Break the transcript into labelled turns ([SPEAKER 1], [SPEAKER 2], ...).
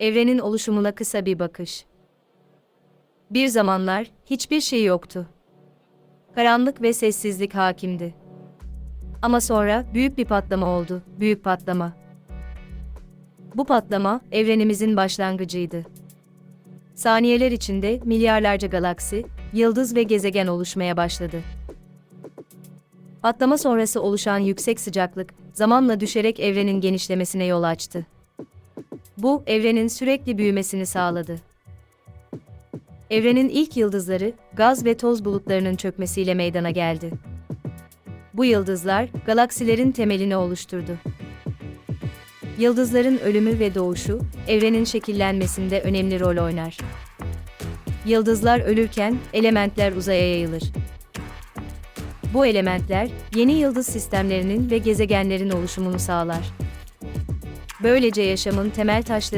[SPEAKER 1] Evrenin oluşumuna kısa bir bakış. Bir zamanlar hiçbir şey yoktu. Karanlık ve sessizlik hakimdi. Ama sonra büyük bir patlama oldu, büyük patlama. Bu patlama evrenimizin başlangıcıydı. Saniyeler içinde milyarlarca galaksi, yıldız ve gezegen oluşmaya başladı. Patlama sonrası oluşan yüksek sıcaklık, zamanla düşerek evrenin genişlemesine yol açtı. Bu, evrenin sürekli büyümesini sağladı. Evrenin ilk yıldızları, gaz ve toz bulutlarının çökmesiyle meydana geldi. Bu yıldızlar, galaksilerin temelini oluşturdu. Yıldızların ölümü ve doğuşu, evrenin şekillenmesinde önemli rol oynar. Yıldızlar ölürken, elementler uzaya yayılır. Bu elementler, yeni yıldız sistemlerinin ve gezegenlerin oluşumunu sağlar. Böylece yaşamın temel taşları